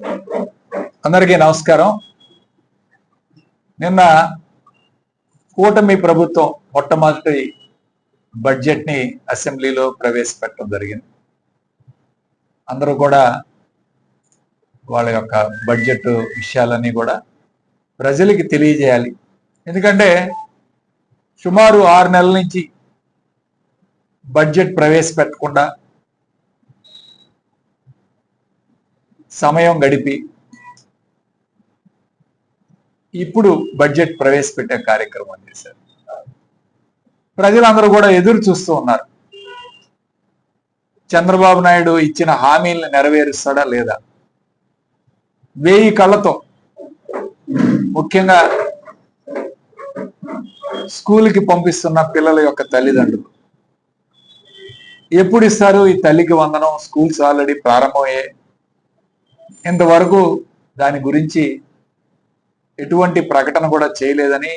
అందరికీ నమస్కారం. నిన్న కూటమి ప్రభుత్వం మొట్టమొదటి బడ్జెట్ని అసెంబ్లీలో ప్రవేశపెట్టడం జరిగింది. అందరూ కూడా వాళ్ళ యొక్క బడ్జెట్ విషయాలన్నీ కూడా ప్రజలకి తెలియజేయాలి. ఎందుకంటే సుమారు ఆరు నెలల నుంచి బడ్జెట్ ప్రవేశపెట్టకుండా సమయం గడిపి ఇప్పుడు బడ్జెట్ ప్రవేశపెట్టే కార్యక్రమం చేశారు ప్రజలందరూ కూడా ఎదురు చూస్తూ ఉన్నారు. చంద్రబాబు నాయుడు ఇచ్చిన హామీలను నెరవేరుస్తాడా లేదా? వేయి కళ్ళతో. ముఖ్యంగా స్కూల్కి పంపిస్తున్న పిల్లల యొక్క తల్లిదండ్రులు. ఎప్పుడు ఇస్తారు? ఈ తల్లికి వందనం స్కూల్స్ ఆల్రెడీ ప్రారంభమయ్యాయి. ఇంతవరకు దాని గురించి ఎటువంటి ప్రకటన కూడా చేయలేదని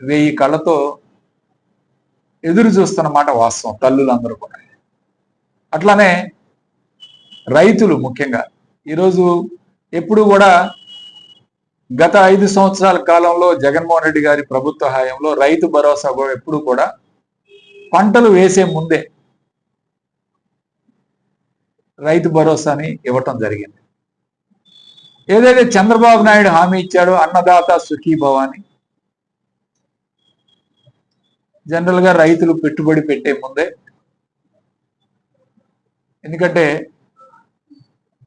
వెయ్యి కళ్ళతో ఎదురు చూస్తున్నమాట వాస్తవం తల్లులందరూ కూడా. అట్లానే రైతులు ముఖ్యంగా ఈరోజు ఎప్పుడు కూడా గత ఐదు సంవత్సరాల కాలంలో జగన్మోహన్ రెడ్డి గారి ప్రభుత్వ హయాంలో రైతు భరోసా కూడా ఎప్పుడు కూడా పంటలు వేసే ముందే రైతు భరోసాని ఇవ్వటం జరిగింది. ఏదైతే చంద్రబాబు నాయుడు హామీ ఇచ్చాడో అన్నదాత సుఖీభవ అని జనరల్గా రైతులు పెట్టుబడి పెట్టే ముందే. ఎందుకంటే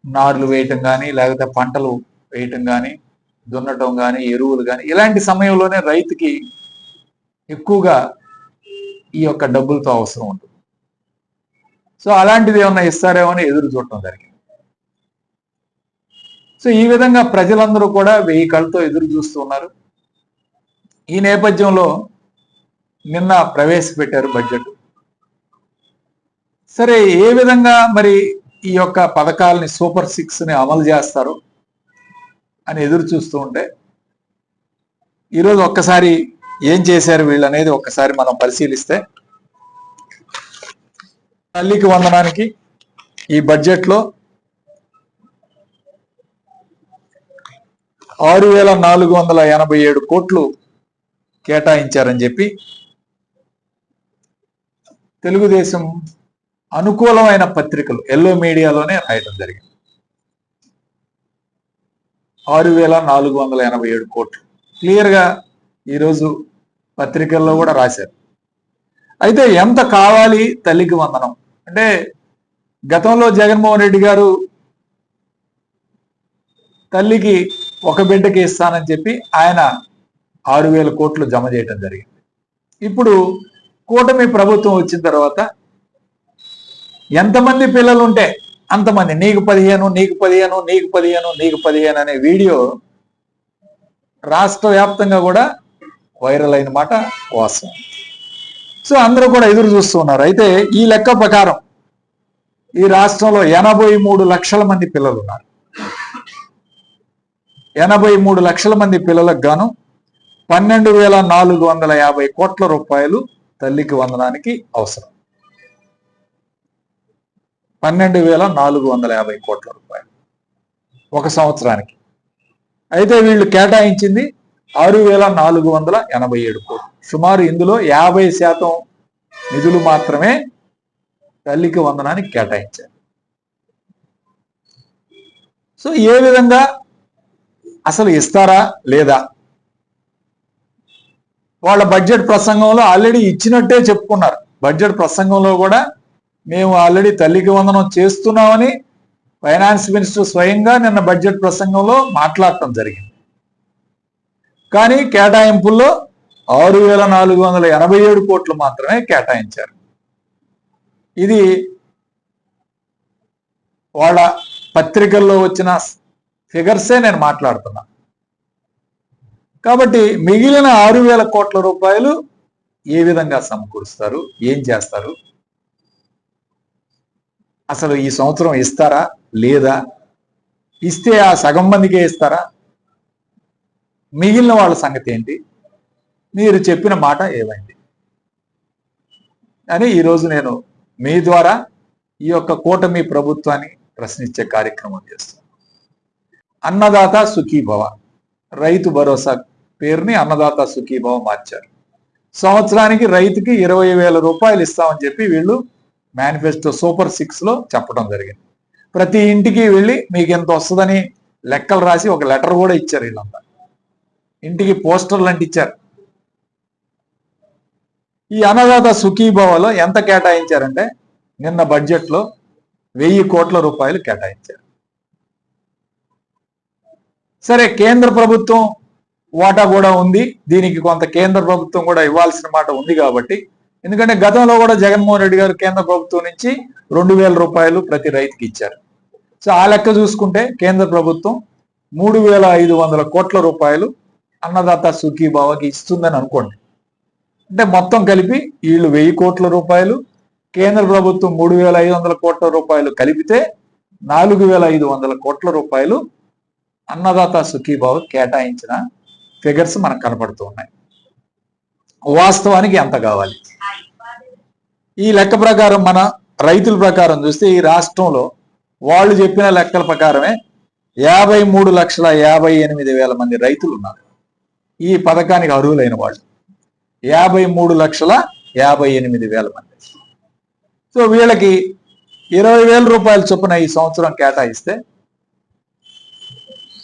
నార్లు వేయటం కానీ లేకపోతే పంటలు వేయటం కానీ దున్నటం కానీ ఎరువులు కానీ ఇలాంటి సమయంలోనే రైతుకి ఎక్కువగా ఈ యొక్క డబ్బులతో అవసరం ఉంటుంది. సో అలాంటిది ఏమన్నా ఇస్తారేమో అని ఎదురు చూడటం జరిగింది. సో ఈ విధంగా ప్రజలందరూ కూడా వెయ్యి కళ్ళతో ఎదురు చూస్తున్నారు ఈ నేపథ్యంలో నిన్న ప్రవేశపెట్టారు బడ్జెట్. సరే ఏ విధంగా మరి ఈ యొక్క పథకాలని సూపర్ సిక్స్ని అమలు చేస్తారు అని ఎదురు చూస్తూ ఉంటే ఈరోజు ఒక్కసారి ఏం చేశారు వీళ్ళు అనేది ఒక్కసారి మనం పరిశీలిస్తే తల్లికి వందనానికి ఈ బడ్జెట్లో ఆరు వేల నాలుగు వందల ఎనభై ఏడు కోట్లు కేటాయించారని చెప్పి తెలుగుదేశం అనుకూలమైన పత్రికలు ఎల్లో మీడియాలోనే రాయడం జరిగింది. ఆరు వేల నాలుగు వందల ఎనభై ఏడు కోట్లు. క్లియర్గా ఈరోజు పత్రికల్లో కూడా రాశారు. అయితే ఎంత కావాలి తల్లికి వందనం? అంటే గతంలో జగన్మోహన్ రెడ్డి గారు తల్లికి ఒక బిడ్డకి ఇస్తానని చెప్పి ఆయన ఆరు వేల కోట్లు జమ చేయటం జరిగింది. ఇప్పుడు కూటమి ప్రభుత్వం వచ్చిన తర్వాత ఎంతమంది పిల్లలు ఉంటే అంతమంది నీకు పదిహేను నీకు పదిహేను నీకు పదిహేను నీకు పదిహేను అనే వీడియో రాష్ట్ర వ్యాప్తంగా కూడా వైరల్ అయిన మాట వాస్తవం. సో అందరూ కూడా ఎదురు చూస్తున్నారు అయితే ఈ లెక్క ప్రకారం ఈ రాష్ట్రంలో ఎనభై మూడు లక్షల మంది పిల్లలు ఉన్నారు ఎనభై మూడు లక్షల మంది పిల్లలకు గాను పన్నెండు వేల నాలుగు వందల యాభై కోట్ల రూపాయలు తల్లికి వందనానికి అవసరం. పన్నెండు వేల నాలుగు వందల యాభై కోట్ల రూపాయలు ఒక సంవత్సరానికి. అయితే వీళ్ళు కేటాయించింది ఆరు వేల నాలుగు వందల ఎనభై ఏడు కోట్లు. సుమారు ఇందులో యాభై శాతం నిధులు మాత్రమే తల్లికి వందనానికి కేటాయించారు. సో ఏ విధంగా అసలు ఇస్తారా లేదా? వాళ్ళ బడ్జెట్ ప్రసంగంలో ఆల్రెడీ ఇచ్చినట్టే చెప్పుకున్నారు. బడ్జెట్ ప్రసంగంలో కూడా మేము ఆల్రెడీ తల్లికి వందనం చేస్తున్నామని ఫైనాన్స్ మినిస్టర్ స్వయంగా నిన్న బడ్జెట్ ప్రసంగంలో మాట్లాడటం జరిగింది. కానీ కేటాయింపుల్లో ఆరు వేల నాలుగు వందల ఎనభై ఏడు కోట్లు మాత్రమే కేటాయించారు. ఇది వాళ్ళ పత్రికల్లో వచ్చిన ఫిగర్సే నేను మాట్లాడుతున్నా. కాబట్టి మిగిలిన ఆరు వేల కోట్ల రూపాయలు ఏ విధంగా సమకూరుస్తారు? ఏం చేస్తారు? అసలు ఈ సంవత్సరం ఇస్తారా? లేదా? ఇస్తే ఆ సగం మందికే ఇస్తారా? మిగిలిన వాళ్ళ సంగతి ఏంటి? మీరు చెప్పిన మాట ఏమైంది? అని ఈరోజు నేను మీ ద్వారా ఈ యొక్క కూటమి ప్రభుత్వాన్ని ప్రశ్నించే కార్యక్రమం చేస్తాను అన్నదాత సుఖీభవ. రైతు భరోసా పేరుని అన్నదాత సుఖీభవ మార్చారు. సంవత్సరానికి రైతుకి ఇరవై వేల రూపాయలు ఇస్తామని చెప్పి వీళ్ళు మేనిఫెస్టో సూపర్ సిక్స్లో చెప్పడం జరిగింది. ప్రతి ఇంటికి వెళ్ళి మీకు ఎంత వస్తుందని లెక్కలు రాసి ఒక లెటర్ కూడా ఇచ్చారు వీళ్ళంతా. ఇంటికి పోస్టర్లు అంటే ఇచ్చారు. ఈ అన్నదాత సుఖీభవలో ఎంత కేటాయించారంటే నిన్న బడ్జెట్లో వెయ్యి కోట్ల రూపాయలు కేటాయించారు. సరే కేంద్ర ప్రభుత్వం వాటా కూడా ఉంది. దీనికి కొంత కేంద్ర ప్రభుత్వం కూడా ఇవ్వాల్సిన మాట ఉంది కాబట్టి. ఎందుకంటే గతంలో కూడా జగన్మోహన్ రెడ్డి గారు కేంద్ర ప్రభుత్వం నుంచి రెండు వేల రూపాయలు ప్రతి రైతుకి ఇచ్చారు. సో ఆ లెక్క చూసుకుంటే కేంద్ర ప్రభుత్వం మూడు వేల ఐదు వందల కోట్ల రూపాయలు అన్నదాత సుఖీభావకి ఇస్తుందని అనుకోండి. అంటే మొత్తం కలిపి వీళ్ళు వెయ్యి కోట్ల రూపాయలు కేంద్ర ప్రభుత్వం మూడు వేల ఐదు వందల కోట్ల రూపాయలు కలిపితే నాలుగు వేల ఐదు వందల కోట్ల రూపాయలు అన్నదాత సుఖీభావ కేటాయించిన ఫిగర్స్ మనకు కనపడుతూ ఉన్నాయి. వాస్తవానికి ఎంత కావాలి? ఈ లెక్క ప్రకారం మన రైతుల ప్రకారం చూస్తే ఈ రాష్ట్రంలో వాళ్ళు చెప్పిన లెక్కల ప్రకారమే యాభై మూడు లక్షల యాభై ఎనిమిది వేల మంది రైతులు ఉన్నారు. ఈ పథకానికి అర్హులైన వాళ్ళు యాభై మూడు లక్షల యాభై ఎనిమిది వేల మంది. సో వీళ్ళకి ఇరవై వేల రూపాయల చొప్పున ఈ సంవత్సరం కేటాయిస్తే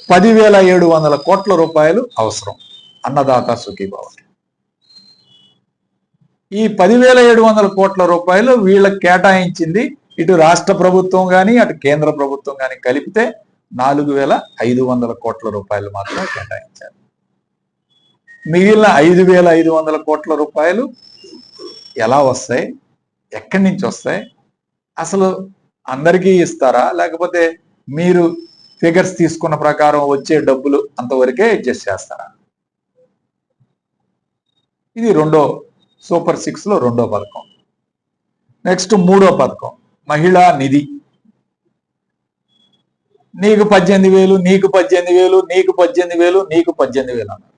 పదివేల ఏడు వందల కోట్ల రూపాయలు అవసరం. అన్నదాత సుఖీభావ. ఈ పదివేల ఏడు వందల కోట్ల రూపాయలు వీళ్ళకి కేటాయించింది ఇటు రాష్ట్ర ప్రభుత్వం కానీ అటు కేంద్ర ప్రభుత్వం కానీ కలిపితే నాలుగు వేల ఐదు వందల కోట్ల రూపాయలు మాత్రం కేటాయించారు. మిగిలిన ఐదు వేల ఐదు వందల కోట్ల రూపాయలు ఎలా వస్తాయి? ఎక్కడి నుంచి వస్తాయి? అసలు అందరికీ ఇస్తారా? లేకపోతే మీరు ఫిగర్స్ తీసుకున్న ప్రకారం వచ్చే డబ్బులు అంతవరకే అడ్జస్ట్ చేస్తారా? ఇది రెండో సూపర్ సిక్స్లో రెండో పథకం. నెక్స్ట్ మూడో పథకం మహిళా నిధి. నీకు పద్దెనిమిది వేలు నీకు పద్దెనిమిది వేలు నీకు పద్దెనిమిది వేలు నీకు పద్దెనిమిది వేలు అన్నారు.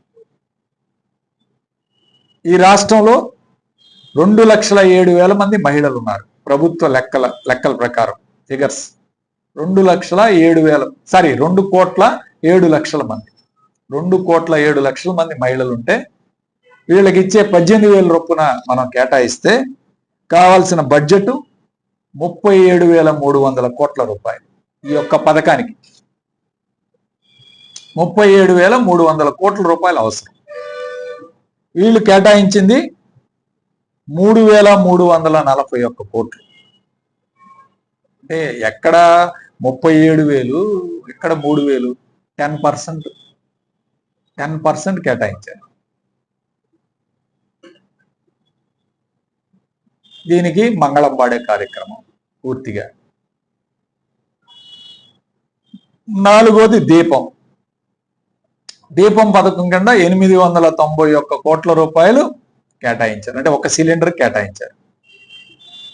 ఈ రాష్ట్రంలో రెండు లక్షల ఏడు వేల మంది మహిళలు ఉన్నారు. ప్రభుత్వ లెక్కల లెక్కల ప్రకారం ఫిగర్స్ రెండు లక్షల ఏడు వేల సారీ రెండు కోట్ల ఏడు లక్షల మంది. రెండు కోట్ల ఏడు లక్షల మంది మహిళలు ఉంటే వీళ్ళకి ఇచ్చే పద్దెనిమిది వేల రొప్పున మనం కేటాయిస్తే కావాల్సిన బడ్జెట్ ముప్పై ఏడు వేల మూడు వందల కోట్ల రూపాయలు ఈ యొక్క పథకానికి. ముప్పై ఏడు వేల మూడు వందల కోట్ల రూపాయలు అవసరం. వీళ్ళు కేటాయించింది మూడు వేల మూడు వందల నలభై ఒక్క కోట్లు. అంటే ఎక్కడ ముప్పై ఏడు వేలు ఇక్కడ మూడు వేలు? టెన్ పర్సెంట్ టెన్ పర్సెంట్ కేటాయించారు. దీనికి మంగళం పాడే కార్యక్రమం పూర్తిగా. నాలుగోది దీపం. దీపం పథకం కింద ఎనిమిది వందల తొంభై ఒక్క కోట్ల రూపాయలు కేటాయించారు. అంటే ఒక సిలిండర్ కేటాయించారు.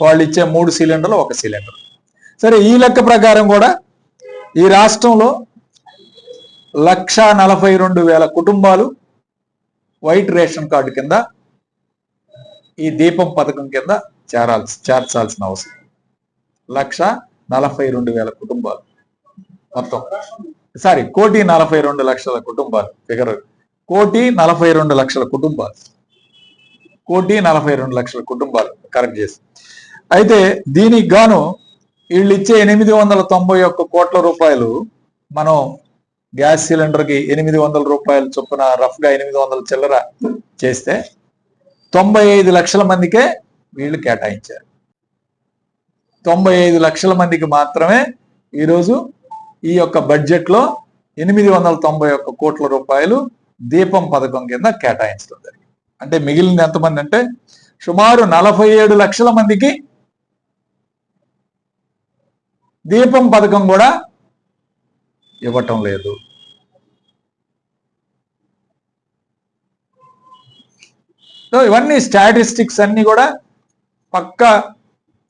వాళ్ళు ఇచ్చే మూడు సిలిండర్లు ఒక సిలిండర్. సరే ఈ లెక్క ప్రకారం కూడా ఈ రాష్ట్రంలో లక్ష నలభై రెండు వేల కుటుంబాలు వైట్ రేషన్ కార్డు కింద ఈ దీపం పథకం కింద చేరాల్సి చేర్చాల్సిన అవసరం. లక్ష నలభై రెండు వేల కుటుంబాలు మొత్తం. సారీ కోటి నలభై రెండు లక్షల కుటుంబాలు. ఫిగర్ కోటి నలభై రెండు లక్షల కుటుంబాలు. కోటి నలభై రెండు లక్షల కుటుంబాలు కరెక్ట్ చేసి. అయితే దీనికి గాను వీళ్ళు ఇచ్చే ఎనిమిది వందల తొంభై ఒక్క కోట్ల రూపాయలు మనం గ్యాస్ సిలిండర్కి ఎనిమిది వందల రూపాయలు చొప్పున రఫ్గా ఎనిమిది వందల చిల్లర చేస్తే తొంభై ఐదు లక్షల మందికే వీళ్ళు కేటాయించారు. తొంభై ఐదు లక్షల మందికి మాత్రమే ఈరోజు ఈ యొక్క బడ్జెట్లో ఎనిమిది వందల తొంభై ఒక్క కోట్ల రూపాయలు దీపం పథకం కింద కేటాయించడం జరిగింది. అంటే మిగిలింది ఎంతమంది అంటే సుమారు నలభై ఏడు లక్షల మందికి దీపం పథకం కూడా ఇవ్వటం లేదు. సో ఇవన్నీ స్టాటిస్టిక్స్ అన్ని కూడా పక్క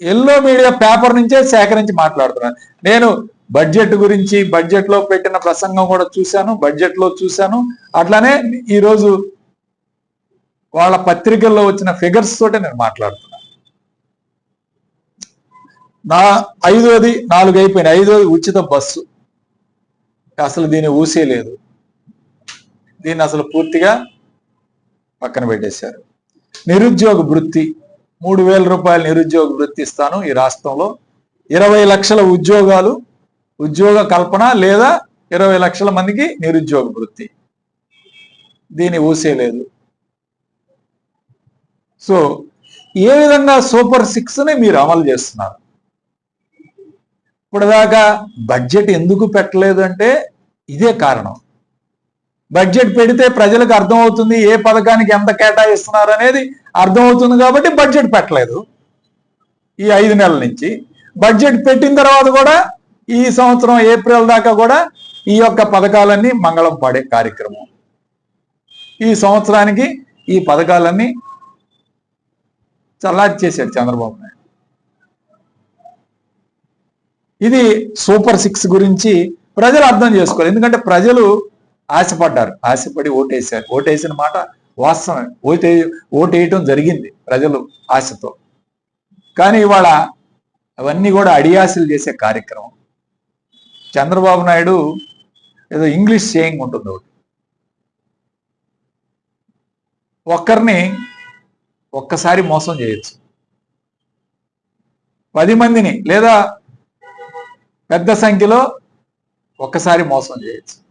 ఎల్లో మీడియా పేపర్ నుంచే సేకరించి మాట్లాడుతున్నాను. నేను బడ్జెట్ గురించి బడ్జెట్లో పెట్టిన ప్రసంగం కూడా చూశాను బడ్జెట్లో చూశాను. అట్లానే ఈరోజు వాళ్ళ పత్రికల్లో వచ్చిన ఫిగర్స్ తోటే నేను మాట్లాడుతున్నాను. నా ఐదోది నాలుగు అయిపోయిన ఐదోది ఉచిత బస్సు. అసలు దీన్ని ఊసేయలేదు దీన్ని అసలు పూర్తిగా పక్కన పెట్టేశారు. నిరుద్యోగ వృత్తి. మూడు వేల రూపాయల నిరుద్యోగ వృత్తి ఇస్తాను ఈ రాష్ట్రంలో. ఇరవై లక్షల ఉద్యోగాలు ఉద్యోగ కల్పన లేదా ఇరవై లక్షల మందికి నిరుద్యోగ వృత్తి. దీన్ని ఊసేయలేదు సో ఏ విధంగా సూపర్ సిక్స్ని మీరు అమలు చేస్తున్నారు? ఇప్పటిదాకా బడ్జెట్ ఎందుకు పెట్టలేదు అంటే ఇదే కారణం. బడ్జెట్ పెడితే ప్రజలకు అర్థమవుతుంది ఏ పథకానికి ఎంత కేటాయిస్తున్నారు అనేది అర్థమవుతుంది కాబట్టి బడ్జెట్ పెట్టలేదు. ఈ ఐదు నెలల నుంచి బడ్జెట్ పెట్టిన తర్వాత కూడా ఈ సంవత్సరం ఏప్రిల్ దాకా కూడా ఈ యొక్క పథకాలన్నీ మంగళం పాడే కార్యక్రమం. ఈ సంవత్సరానికి ఈ పథకాలన్నీ చల్లార్చేశాడు చంద్రబాబు నాయుడు. ఇది సూపర్ సిక్స్ గురించి ప్రజలు అర్థం చేసుకోవాలి. ఎందుకంటే ప్రజలు ఆశపడ్డారు. ఆశపడి ఓటేశారు. ఓటేసిన మాట వాస్తవమే. ఓటే ఓటేయటం జరిగింది ప్రజలు ఆశతో. కానీ ఇవాళ అవన్నీ కూడా అడియాసలు చేసే కార్యక్రమం. చంద్రబాబు నాయుడు ఏదో ఇంగ్లీష్ సేయింగ్ ఉంటుంది ఒకటి. ఒక్కరిని ఒక్కసారి మోసం చేయొచ్చు. పది మందిని లేదా పెద్ద సంఖ్యలో ఒక్కసారి మోసం చేయొచ్చు.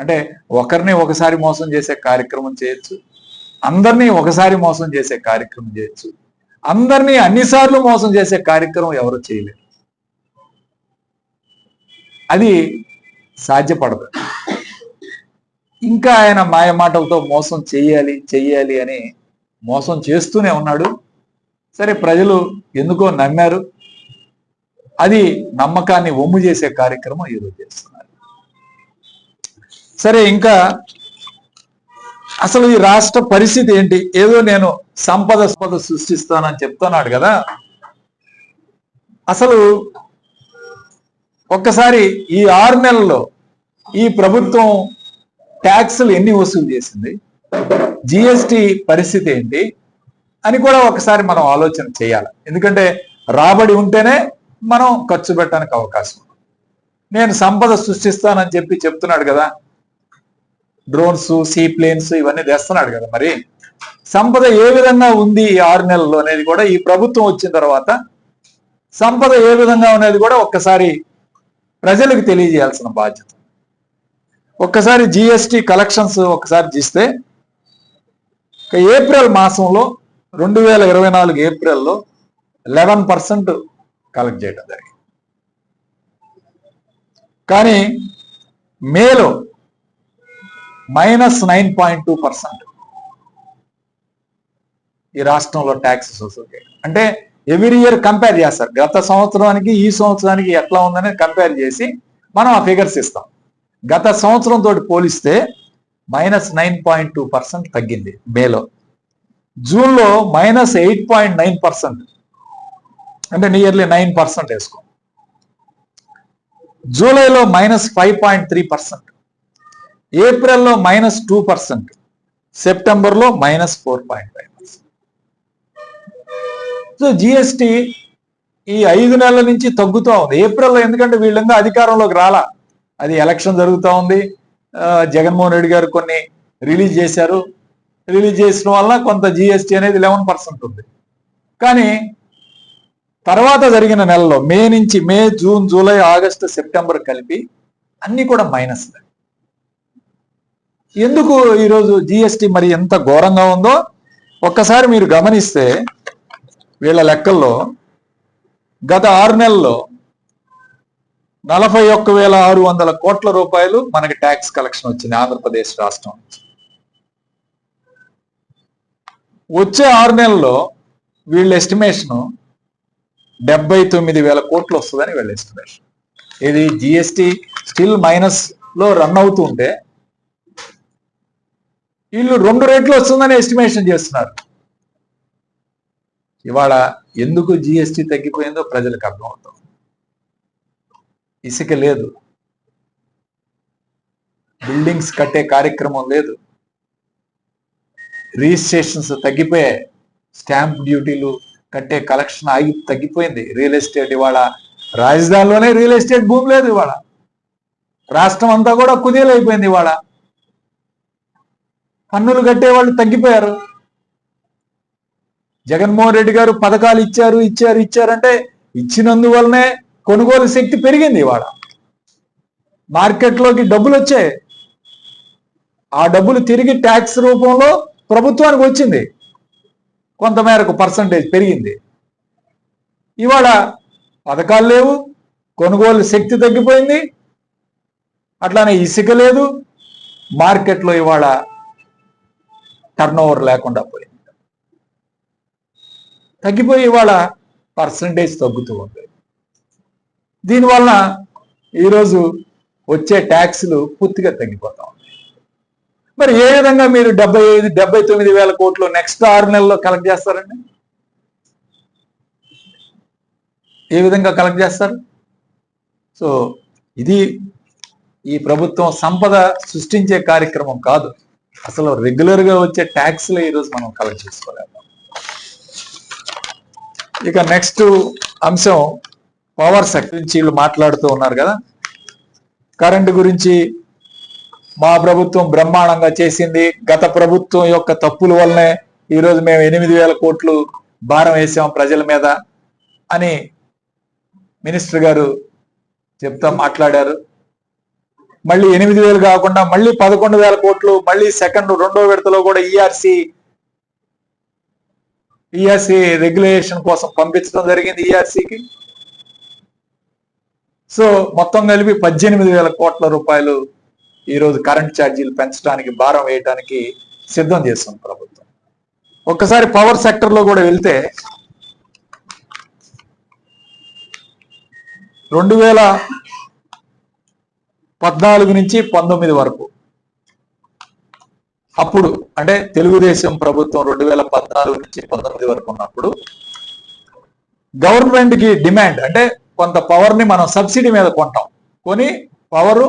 అంటే ఒకరిని ఒకసారి మోసం చేసే కార్యక్రమం చేయొచ్చు. అందరినీ ఒకసారి మోసం చేసే కార్యక్రమం చేయొచ్చు. అందరినీ అన్నిసార్లు మోసం చేసే కార్యక్రమం ఎవరు చేయలేరు. అది సాధ్యపడదు. ఇంకా ఆయన మాయ మాటలతో మోసం చేయాలి చెయ్యాలి అని మోసం చేస్తూనే ఉన్నాడు. సరే ప్రజలు ఎందుకో నమ్మారు. అది నమ్మకాన్ని ఒమ్ము చేసే కార్యక్రమం ఈరోజు చేస్తున్నారు. సరే ఇంకా అసలు ఈ రాష్ట్ర పరిస్థితి ఏంటి? ఏదో నేను సంపద సంపద సృష్టిస్తానని చెప్తున్నాడు కదా. అసలు ఒక్కసారి ఈ ఆరు నెలల్లో ఈ ప్రభుత్వం ట్యాక్స్లు ఎన్ని వసూలు చేసింది? జిఎస్టి పరిస్థితి ఏంటి? అని కూడా ఒకసారి మనం ఆలోచన చేయాలి. ఎందుకంటే రాబడి ఉంటేనే మనం ఖర్చు పెట్టడానికి అవకాశం. ఉంది. నేను సంపద సృష్టిస్తానని చెప్పి చెప్తున్నాడు కదా. డ్రోన్స్ సీ ప్లేన్స్ ఇవన్నీ తెస్తున్నాడు కదా మరి. సంపద ఏ విధంగా ఉంది ఈ ఆరు నెలల్లో అనేది కూడా ఈ ప్రభుత్వం వచ్చిన తర్వాత సంపద ఏ విధంగా ఉన్నది కూడా ఒక్కసారి ప్రజలకు తెలియజేయాల్సిన బాధ్యత. ఒక్కసారి జిఎస్టి కలెక్షన్స్ ఒకసారి చూస్తే ఏప్రిల్ మాసంలో రెండు వేల ఇరవై నాలుగు ఏప్రిల్లో లెవెన్ పర్సెంట్ కలెక్ట్ చేయడం జరిగింది. కానీ మేలో minus nine point two percent ఈ రాష్ట్రంలో ట్యాక్సెస్ వసూలు చేయడం అంటే ఎవ్రీ ఇయర్ కంపేర్ చేస్తారు. గత సంవత్సరానికి ఈ సంవత్సరానికి ఎట్లా ఉందని కంపేర్ చేసి మనం ఆ ఫిగర్స్ ఇస్తాం. గత సంవత్సరం తోటి పోలిస్తే minus nine point two percent తగ్గింది మేలో. జూన్లో minus eight point nine percent అంటే నియర్లీ నైన్ పర్సెంట్ వేసుకో. జూలైలో minus five point three percent ఏప్రిల్లో మైనస్ టూ పర్సెంట్ సెప్టెంబర్లో minus four point five percent so GST ఈ ఐదు నెలల నుంచి తగ్గుతూ ఉంది. ఏప్రిల్లో ఎందుకంటే వీళ్ళంగా అధికారంలోకి రాలా. అది ఎలక్షన్ జరుగుతూ ఉంది. జగన్మోహన్ రెడ్డి గారు కొన్ని రిలీజ్ చేశారు. రిలీజ్ చేసిన వల్ల కొంత జిఎస్టి అనేది లెవెన్ పర్సెంట్ ఉంది. కానీ తర్వాత జరిగిన నెలలో మే నుంచి May June July August September కలిపి అన్ని కూడా మైనస్ ఎందుకు ఈరోజు జిఎస్టి మరి ఎంత ఘోరంగా ఉందో? ఒక్కసారి మీరు గమనిస్తే వీళ్ళ లెక్కల్లో గత ఆరు నెలల్లో నలభై ఒక్క వేల ఆరు వందల కోట్ల రూపాయలు మనకి ట్యాక్స్ కలెక్షన్ వచ్చింది ఆంధ్రప్రదేశ్ రాష్ట్రం నుంచి. వచ్చే ఆరు నెలల్లో వీళ్ళ ఎస్టిమేషన్ డెబ్బై తొమ్మిది వేల కోట్లు వస్తుందని వీళ్ళ ఎస్టిమేషన్ ఇది జిఎస్టి స్టిల్ మైనస్లో రన్ అవుతుంటే వీళ్ళు రెండు రేట్లు వస్తుందని ఎస్టిమేషన్ చేస్తున్నారు. ఇవాళ ఎందుకు జిఎస్టి తగ్గిపోయిందో ప్రజలకు అర్థమవుతుంది ఇసుక లేదు. బిల్డింగ్స్ కట్టే కార్యక్రమం లేదు. రిజిస్ట్రేషన్స్ తగ్గిపోయాయి. స్టాంప్ డ్యూటీలు కట్టే కలెక్షన్ ఆగి తగ్గిపోయింది. రియల్ ఎస్టేట్ ఇవాళ రాజధానిలోనే రియల్ ఎస్టేట్ భూమి లేదు ఇవాళ. రాష్ట్రం అంతా కూడా కుదేలైపోయింది ఇవాళ. పన్నులు కట్టేవాళ్ళు తగ్గిపోయారు. జగన్మోహన్ రెడ్డి గారు పథకాలు ఇచ్చారు ఇచ్చారు ఇచ్చారంటే ఇచ్చినందువల్లనే కొనుగోలు శక్తి పెరిగింది ఇవాళ. మార్కెట్లోకి డబ్బులు వచ్చాయి. ఆ డబ్బులు తిరిగి ట్యాక్స్ రూపంలో ప్రభుత్వానికి వచ్చింది. కొంతమేరకు పర్సంటేజ్ పెరిగింది. ఇవాళ పథకాలు లేవు కొనుగోలు శక్తి తగ్గిపోయింది అట్లానే ఇసుక లేదు మార్కెట్లో ఇవాళ టర్న్ ఓవర్ లేకుండా పోయింది. తగ్గిపోయి ఇవాళ పర్సంటేజ్ తగ్గుతూ ఉంది. దీనివల్ల ఈరోజు వచ్చే ట్యాక్స్లు పూర్తిగా తగ్గిపోతాం. మరి ఏ విధంగా మీరు డెబ్బై ఐదు డెబ్బై తొమ్మిది వేల కోట్లు నెక్స్ట్ ఆరు నెలల్లో కలెక్ట్ చేస్తారండి? ఏ విధంగా కలెక్ట్ చేస్తారు? సో ఇది ఈ ప్రభుత్వం సంపద సృష్టించే కార్యక్రమం కాదు. అసలు రెగ్యులర్గా వచ్చే ట్యాక్స్లే ఈరోజు మనం కలెక్ట్ చేసుకోలేము. ఇక నెక్స్ట్ అంశం పవర్ సెక్టర్ నుంచి వీళ్ళు మాట్లాడుతూ ఉన్నారు కదా. కరెంటు గురించి మా ప్రభుత్వం బ్రహ్మాండంగా చేసింది. గత ప్రభుత్వం యొక్క తప్పుల వల్లనే ఈరోజు మేము ఎనిమిది వేల కోట్లు భారం వేసాం ప్రజల మీద అని మినిస్టర్ గారు చెప్తా మాట్లాడారు. మళ్ళీ ఎనిమిది వేలు కాకుండా మళ్ళీ పదకొండు వేల కోట్లు మళ్ళీ సెకండ్ రెండో విడతలో కూడా ఈఆర్సి ఈఆర్సి రెగ్యులేషన్ కోసం పంపించడం జరిగింది ఈఆర్సికి సో మొత్తం కలిపి పద్దెనిమిది వేల కోట్ల రూపాయలు ఈ రోజు కరెంట్ ఛార్జీలు పెంచడానికి భారం వేయడానికి సిద్ధం చేస్తుంది ప్రభుత్వం. ఒక్కసారి పవర్ సెక్టర్లో కూడా వెళ్తే రెండు వేల పద్నాలుగు నుంచి పంతొమ్మిది వరకు. అప్పుడు అంటే తెలుగుదేశం ప్రభుత్వం రెండు వేల పద్నాలుగు నుంచి పంతొమ్మిది వరకు ఉన్నప్పుడు గవర్నమెంట్కి డిమాండ్ అంటే కొంత పవర్ని మనం సబ్సిడీ మీద కొంటాం. కొని పవర్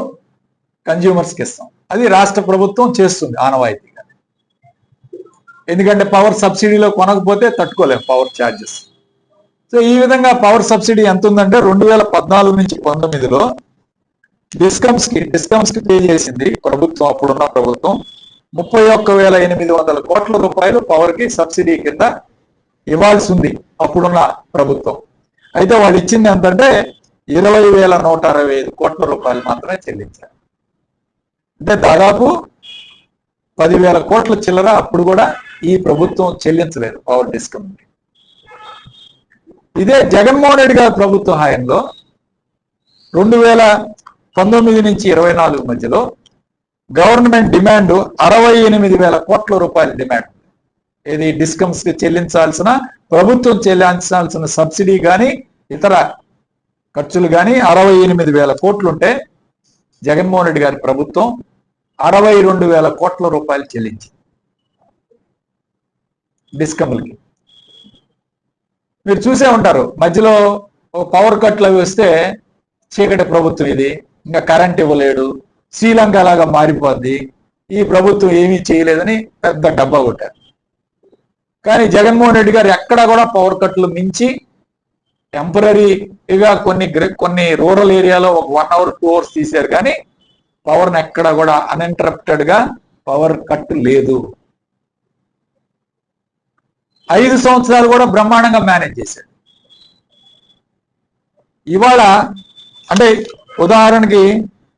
కన్జ్యూమర్స్కి ఇస్తాం. అది రాష్ట్ర ప్రభుత్వం చేస్తుంది ఆనవాయితీగా. ఎందుకంటే పవర్ సబ్సిడీలో కొనకపోతే తట్టుకోలేము పవర్ ఛార్జెస్ సో ఈ విధంగా పవర్ సబ్సిడీ ఎంత ఉందంటే రెండు వేల పద్నాలుగు నుంచి పంతొమ్మిదిలో డిస్కమ్స్కి డిస్కమ్స్కి పే చేసింది ప్రభుత్వం అప్పుడున్న ప్రభుత్వం. ముప్పై ఒక్క వేల ఎనిమిది వందల కోట్ల రూపాయలు పవర్కి సబ్సిడీ కింద ఇవ్వాల్సి ఉంది అప్పుడున్న ప్రభుత్వం. అయితే వాళ్ళు ఇచ్చింది ఎంతంటే ఇరవై వేల నూట అరవై ఐదు కోట్ల రూపాయలు మాత్రమే చెల్లించారు. అంటే దాదాపు పదివేల కోట్ల చిల్లర అప్పుడు కూడా ఈ ప్రభుత్వం చెల్లించలేదు పవర్ డిస్కమ్ ఇదే జగన్మోహన్ రెడ్డి గారి ప్రభుత్వ హాయంలో రెండు వేల పంతొమ్మిది నుంచి ఇరవై నాలుగు మధ్యలో గవర్నమెంట్ డిమాండ్ అరవై ఎనిమిది వేల కోట్ల రూపాయల డిమాండ్ ఇది డిస్కమ్స్ చెల్లించాల్సిన ప్రభుత్వం చెల్లించాల్సిన సబ్సిడీ కానీ ఇతర ఖర్చులు కానీ అరవై ఎనిమిది వేల కోట్లుంటే జగన్మోహన్ రెడ్డి గారి ప్రభుత్వం అరవై రెండు వేల కోట్ల రూపాయలు చెల్లించి డిస్కమ్లకి మీరు చూసే ఉంటారు. మధ్యలో పవర్ కట్లు అవి వస్తే చీకటి ప్రభుత్వం ఇది ఇంకా కరెంట్ ఇవ్వలేడు శ్రీలంక లాగా మారిపోద్ది ఈ ప్రభుత్వం ఏమీ చేయలేదని పెద్ద డబ్బా కొట్టారు. కానీ జగన్మోహన్ రెడ్డి గారు ఎక్కడా కూడా పవర్ కట్లు మించి టెంపరీగా కొన్ని కొన్ని రూరల్ ఏరియాలో ఒక వన్ అవర్ టూ అవర్స్ తీశారు. కానీ పవర్ ఎక్కడ కూడా అన్ఇంటరప్టెడ్గా పవర్ కట్ లేదు. ఐదు సంవత్సరాలు కూడా బ్రహ్మాండంగా మేనేజ్ చేశాడు ఇవాళ అంటే ఉదాహరణకి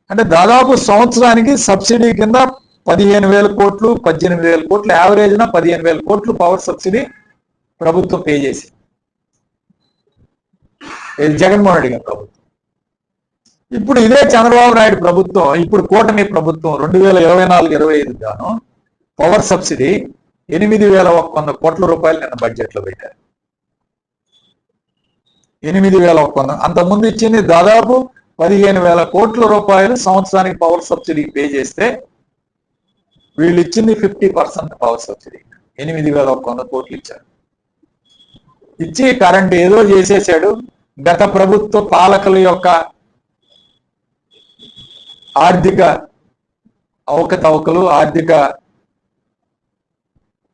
అంటే దాదాపు సంవత్సరానికి సబ్సిడీ కింద పదిహేను వేల కోట్లు పద్దెనిమిది వేల కోట్లు యావరేజ్ పదిహేను వేల కోట్లు పవర్ సబ్సిడీ ప్రభుత్వం పే చేసింది. ఇది జగన్మోహన్ రెడ్డి గారి ప్రభుత్వం. ఇప్పుడు ఇదే చంద్రబాబు నాయుడు ప్రభుత్వం ఇప్పుడు కూటమి ప్రభుత్వం రెండు వేల ఇరవై నాలుగు ఇరవై ఐదు గాను పవర్ సబ్సిడీ ఎనిమిది వేల ఒక వంద కోట్ల రూపాయలు నిన్న బడ్జెట్లో పెట్టారు. ఎనిమిది వేల ఒక వంద. అంతకుముందు ఇచ్చింది దాదాపు పదిహేను వేల కోట్ల రూపాయలు సంవత్సరానికి పవర్ సబ్సిడీ పే చేస్తే వీళ్ళు ఇచ్చింది ఫిఫ్టీ పర్సెంట్ పవర్ సబ్సిడీ. ఎనిమిది వేల ఒక వంద కోట్లు ఇచ్చారు. ఇచ్చి కరెంట్ ఏదో చేసేసాడు. గత ప్రభుత్వ పాలకుల యొక్క ఆర్థిక అవకతవకలు ఆర్థిక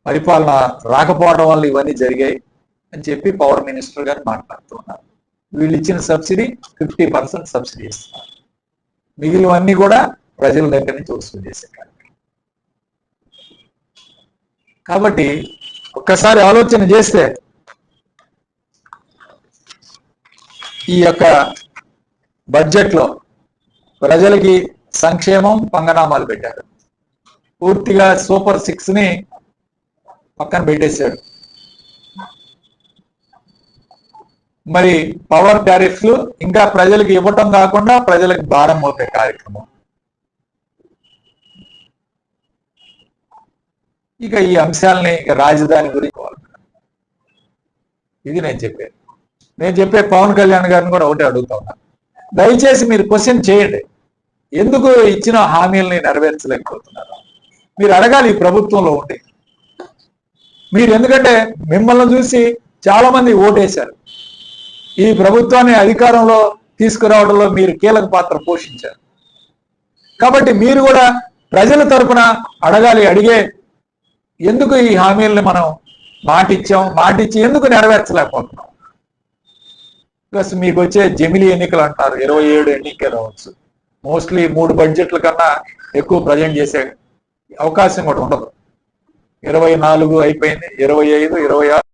పరిపాలన రాకపోవడం వల్ల ఇవన్నీ జరిగాయి అని చెప్పి పవర్ మినిస్టర్ గారు మాట్లాడుతున్నారు వీళ్ళు ఇచ్చిన సబ్సిడీ ఫిఫ్టీ పర్సెంట్ సబ్సిడీ ఇస్తున్నారు. మిగిలినవన్నీ కూడా ప్రజల దగ్గర నుంచి వసూలు చేసే కాబట్టి ఒక్కసారి ఆలోచన చేస్తే ఈ యొక్క బడ్జెట్లో ప్రజలకి సంక్షేమం పంగనామాలు పెట్టారు. పూర్తిగా సూపర్ సిక్స్ని పక్కన పెట్టేశాడు మరి పవర్ టారిఫ్లు ఇంకా ప్రజలకు ఇవ్వటం కాకుండా ప్రజలకు భారం అవుతాయి కార్యక్రమం. ఇక ఈ అంశాలని రాజధాని గురించి ఇది నేను చెప్పాను నేను చెప్పే పవన్ కళ్యాణ్ గారిని కూడా ఒకటే అడుగుతా ఉన్నా. దయచేసి మీరు క్వశ్చన్ చేయండి. ఎందుకు ఇచ్చిన హామీలని నెరవేర్చలేకపోతున్నారు? మీరు అడగాలి ఈ ప్రభుత్వంలో ఉండి. మీరు ఎందుకంటే మిమ్మల్ని చూసి చాలా మంది ఓటేశారు. ఈ ప్రభుత్వాన్ని అధికారంలో తీసుకురావడంలో మీరు కీలక పాత్ర పోషించారు. కాబట్టి మీరు కూడా ప్రజల తరపున అడగాలి అడిగే ఎందుకు ఈ హామీల్ని మనం మాటిచ్చాం మాటిచ్చి ఎందుకు నెరవేర్చలేకపోతున్నాం? ప్లస్ మీకు వచ్చే జమిలీ ఎన్నికలు అంటారు ఇరవై ఏడు ఎన్నికలు మోస్ట్లీ మూడు బడ్జెట్ల కన్నా ఎక్కువ ప్రజెంట్ చేసే అవకాశం కూడా ఉండదు. ఇరవై నాలుగు అయిపోయింది. ఇరవై ఐదు ఇరవై ఆరు